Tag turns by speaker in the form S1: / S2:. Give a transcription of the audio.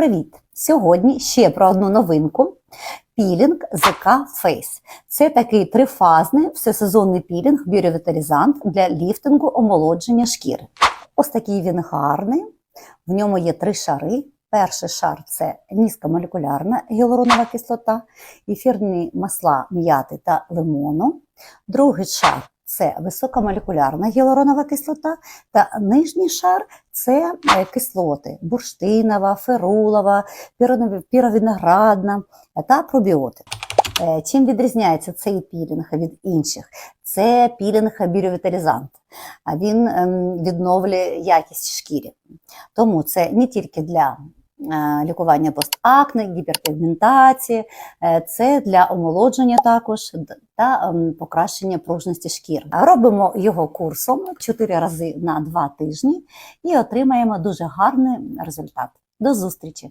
S1: привіт! Сьогодні ще про одну новинку. Пілінг ЗК Face. Це такий трифазний всесезонний пілінг біоревіталізант для ліфтингу омолодження шкіри. Ось такий він гарний. В ньому є три шари. Перший шар це низькомолекулярна гіалуронова кислота, ефірні масла м'яти та лимону. Другий шар це високомолекулярна гіалуронова кислота, та нижній шар це е, кислоти бурштинова, ферулова, піронові- піровиноградна та пробіотик. Е, Чим відрізняється цей пілінг від інших? Це пілінг біоревіталізант. Він ем, відновлює якість шкіри. Тому це не тільки для е, лікування постакне, гіперпігментації, е, це для омолодження також та ем, покращення пружності шкіри. Робимо його курсом 4 рази на 2 тижні і отримаємо дуже гарний результат. До зустрічі!